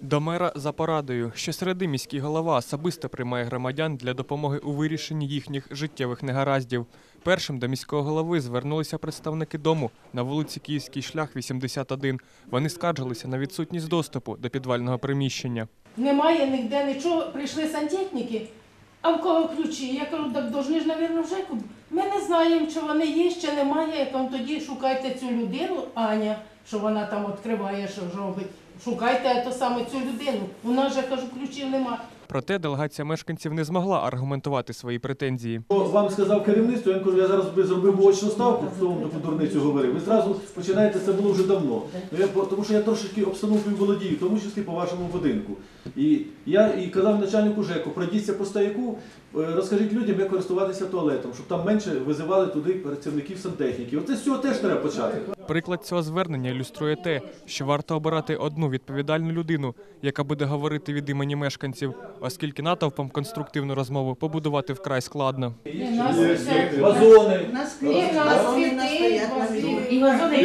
До мера за порадою. Щосереди міський голова особисто приймає громадян для допомоги у вирішенні їхніх життєвих негараздів. Першим до міського голови звернулися представники дому на вулиці Київський шлях, 81. Вони скаржилися на відсутність доступу до підвального приміщення. Немає ніде нічого. Прийшли сантехніки, а в кого ключі? Я кажу, так должны ж, мабуть, вже. Ми не знаємо, чи вони є, чи немає. Я кажу, тоді шукайте цю людину, Аня, що вона там відкриває, що робить. Шукайте то саме цю людину. У нас же кажу, ключів нема. Проте делегація мешканців не змогла аргументувати свої претензії. Вам сказав керівництво, я кажу, я зараз би зробив би очну ставку, в тому таку дурницю говорив. Ви зразу починаєте, це було вже давно. Ну, я, по- тому що я трошечки обстановкою володію, в тому числі по вашому будинку. І я і казав начальнику ЖЕКу, пройдіться по стояку, е, розкажіть людям, як користуватися туалетом, щоб там менше визивали туди працівників сантехніки. Оце з цього теж треба почати. Приклад цього звернення ілюструє те, що варто обирати одну відповідальну людину, яка буде говорити від імені мешканців, оскільки натовпом конструктивну розмову побудувати вкрай складно. Вазони. І нас. І вазони,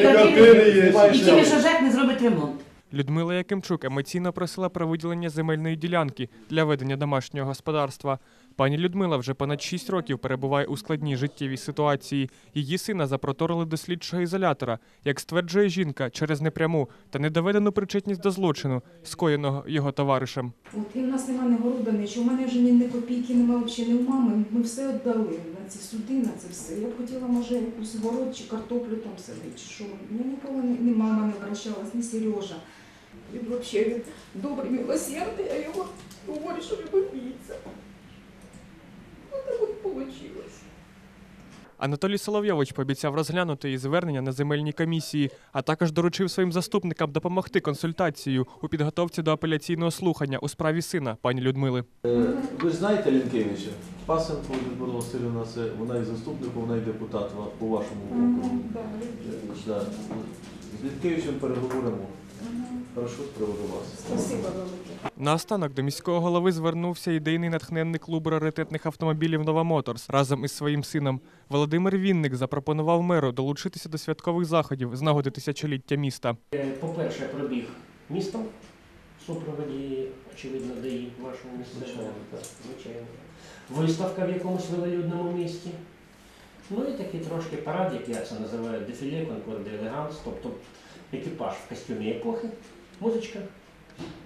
тільки що ЖЕК не зробить ремонт. Людмила Якимчук емоційно просила про виділення земельної ділянки для ведення домашнього господарства. Пані Людмила вже понад 6 років перебуває у складній життєвій ситуації. Її сина запроторили до слідчого ізолятора, як стверджує жінка, через непряму та недоведену причетність до злочину, скоєного його товаришем. От і в нас немає ні города, нічого. У мене вже ні, ні копійки немає взагалі, ні у мами. Ми все віддали на ці суди, на це все. Я б хотіла, може, якусь город чи картоплю там садити, чи що. Я ніколи не, ні мама не обращалась, ні Сережа. Він взагалі він добрий, милосердний, а його говорить, що він убійця. Ну так от вийшло. Анатолій Соловйович пообіцяв розглянути її звернення на земельній комісії, а також доручив своїм заступникам допомогти консультацією у підготовці до апеляційного слухання у справі сина пані Людмили. Е, Ви ж знаєте Лінкевича? Пасенко Людмила Васильівна, це вона і заступник, вона і депутат по вашому округу. З Лінкевичем переговоримо. З вас. Наостанок до міського голови звернувся ідейний натхненник клубу раритетних автомобілів Нова Моторс разом із своїм сином. Володимир Вінник запропонував меру долучитися до святкових заходів з нагоди тисячоліття міста. Е, По-перше, пробіг містом супроводі, очевидно, ДАІ вашому місцевому. Звичайно, Виставка в якомусь велолюдному місті. Ну і такий трошки парад, як я це називаю, дефіле, конкорди елеганс, тобто екіпаж в костюмі епохи, музичка.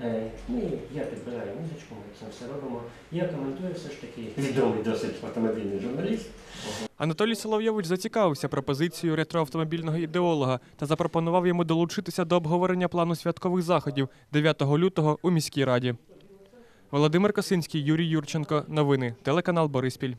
Е, Ну і я підбираю музичку, ми це все робимо. Я коментую все ж таки відомий досить автомобільний журналіст. Анатолій Соловйович зацікавився пропозицією ретроавтомобільного ідеолога та запропонував йому долучитися до обговорення плану святкових заходів 9 лютого у міській раді. Володимир Косинський, Юрій Юрченко. Новини. Телеканал Бориспіль.